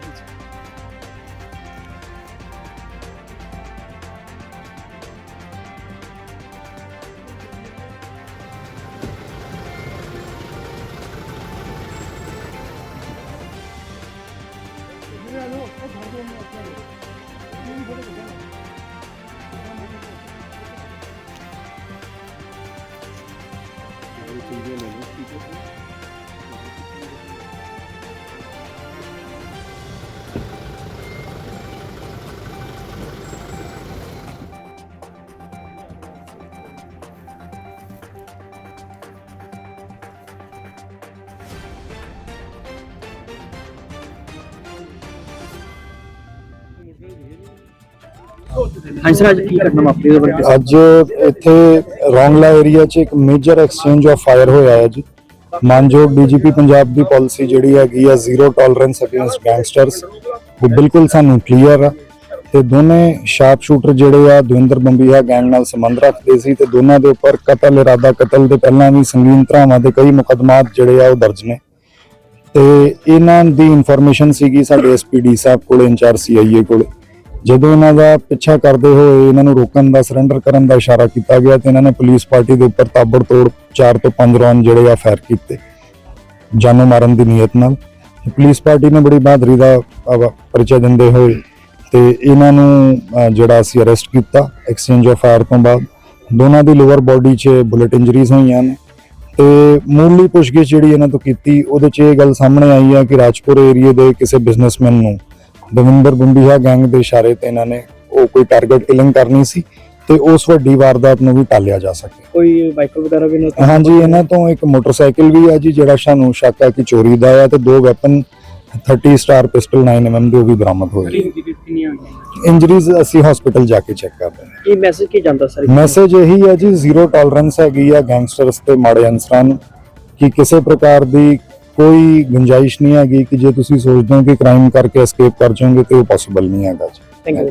видите. 中间的 viene ਹਾਂਜੀ ਅੱਜ ਕੀ ਘਟਨਾ ਵਾਪਰੀ ਉਹਦੇ ਬਾਰੇ ਅੱਜ ਇੱਥੇ ਰੌਂਗਲਾ ਏਰੀਆ 'ਚ ਇੱਕ ਮੇਜਰ ਐਕਸਚੇਂਜ ਆਫ ਫਾਇਰ ਹੋਇਆ ਹੈ ਜੀ। ਮਾਨਯੋਗ ਡੀਜੀਪੀ ਪੰਜਾਬ ਦੀ ਪਾਲਿਸੀ ਜਿਹੜੀ ਹੈਗੀ ਆ ਜ਼ੀਰੋ ਟੋਲਰੈਂਸ ਅਗੇਂਸਟ ਗੈਂਗਸਟਰਸ ਉਹ ਬਿਲਕੁਲ ਸਾਨੂੰ ਕਲੀਅਰ ਆ। ਤੇ ਦੋਨੇ ਸ਼ਾਰਪ ਸ਼ੂਟਰ ਜਿਹੜੇ ਆ, ਦਵਿੰਦਰ ਬੰਬੀਹਾ ਗੈਂਗ ਨਾਲ ਸੰਬੰਧ ਰੱਖਦੇ ਸੀ ਤੇ ਦੋਨਾਂ ਦੇ ਉੱਪਰ ਕਤਲ, ਇਰਾਦਾ ਕਤਲ ਦੇ ਪਹਿਲਾਂ ਵੀ ਸੰਗੀਨ ਧਰਾਵਾਂ ਦੇ ਕਈ ਮੁਕੱਦਮਾਤ ਜਿਹੜੇ ਆ ਉਹ ਦਰਜ ਨੇ। ਤੇ ਇਹਨਾਂ ਦੀ ਇਨਫੋਰਮੇਸ਼ਨ ਸੀਗੀ ਸਾਡੇ ਐਸਪੀਡੀ ਸਾਹਿਬ ਕੋਲ ਇੰਚਾਰਜ ਸੀਆਈਏ ਕੋਲ। ਜਦੋਂ ਇਹਨਾਂ ਦਾ ਪਿੱਛਾ ਕਰਦੇ ਹੋਏ ਇਹਨਾਂ ਨੂੰ ਰੋਕਣ ਦਾ ਸਰੈਂਡਰ ਕਰਨ ਦਾ ਇਸ਼ਾਰਾ ਕੀਤਾ ਗਿਆ ਤੇ ਇਹਨਾਂ ਨੇ ਪੁਲਿਸ ਪਾਰਟੀ ਦੇ ਉੱਪਰ ਤਾਬੜਤੋੜ 4 ਤੋਂ 5 ਰੌਂਡ ਜਿਹੜੇ ਆ ਫਾਇਰ ਕੀਤੇ। ਜਾਨੋਂ ਮਾਰਨ ਦੀ ਨੀਅਤ ਨਾਲ। ਤੇ ਪੁਲਿਸ ਪਾਰਟੀ ਨੇ ਬੜੀ ਬਹਾਦਰੀ ਦਾ ਅਹ, ਪਰਿਚੈ ਦਿੰਦੇ ਹੋਏ ਤੇ ਇਹਨਾਂ ਨੂੰ ਜਿਹੜਾ ਅਸੀਂ ਅਰੈਸਟ ਕੀਤਾ ਐਕਸਚੇਂਜ ਆਫ ਫਾਇਰ ਤੋਂ ਬਾਅਦ। ਦੋਨਾਂ ਦੀ ਲੋਅਰ ਬਾਡੀ 'ਚ ਬੁਲਟ ਇੰਜਰੀਜ਼ ਹੋਈਆਂ ਨੇ ਤੇ ਮੂਲੀ ਪੁੱਛਗਿੱਛ ਜਿਹੜੀ ਇਹਨਾਂ ਤੋਂ ਕੀਤੀ ਉਹਦੇ 'ਚ ਇਹ ਗੱਲ ਸਾਹਮਣੇ ਆਈ ਹੈ ਕਿ ਰਾਜਪੁਰ ਏਰੀਏ ਦੇ ਕਿਸੇ ਬਿਜ਼ਨਸਮੈਨ ਨੂੰ ਦਵਿੰਦਰ ਗੁੰਬੀਹਾ ਗੈਂਗ ਦੇ ਇਸ਼ਾਰੇ ਤੇ ਇਹਨਾਂ ਨੇ ਉਹ ਕੋਈ ਟਾਰਗੇਟ ਕਿਲਿੰਗ ਕਰਨੀ ਸੀ ਤੇ ਉਸ ਵੱਡੀ ਵਾਰਦਾਤ ਨੂੰ ਵੀ ਟਾਲਿਆ ਜਾ ਸਕੇ। ਕੋਈ ਬਾਈਕ ਵਗੈਰਾ ਵੀ ਨਹੀਂ ਹਾਂਜੀ ਇਹਨਾਂ ਤੋਂ ਇੱਕ ਮੋਟਰਸਾਈਕਲ ਵੀ ਹੈ ਜੀ ਜਿਹੜਾ ਸਾਨੂੰ ਸ਼ੱਕ ਹੈ ਕਿ ਚੋਰੀ ਦਾ ਹੈ ਤੇ ਦੋ ਵੈਪਨ 30 ਸਟਾਰ ਪਿਸਟਲ 9 mm ਦੇ ਉਹ ਵੀ ਬਰਾਮਦ ਹੋਏ। ਇੰਜਰੀਜ਼ ਅਸੀਂ ਹਸਪੀਟਲ ਜਾ ਕੇ ਚੈੱਕ ਕਰਦੇ ਹਾਂ। ਕੀ ਮੈਸੇਜ ਕੀ ਜਾਂਦਾ ਸਰ ਮੈਸੇਜ ਇਹੀ ਹੈ ਜੀ ਜ਼ੀਰੋ ਟੋਲਰੈਂਸ ਹੈਗੀ ਆ ਗੈਂਗਸਟਰਸ ਤੇ ਮਾੜੇ ਅਨਸਰਾਂ ਨੂੰ ਕਿ ਕਿਸੇ ਪ੍ਰਕਾਰ ਦੀ ਕੋਈ ਗੁੰਜਾਇਸ਼ ਨਹੀਂ ਹੈਗੀ ਕਿ ਜੇ ਤੁਸੀਂ ਸੋਚਦੇ ਹੋ ਕਿ ਕ੍ਰਾਈਮ ਕਰਕੇ ਐਸਕੇਪ ਕਰ ਜਾਓਗੇ, ਤੇ ਉਹ ਪੋਸੀਬਲ ਨਹੀਂ ਹੈਗਾ ਜੀ। Thank you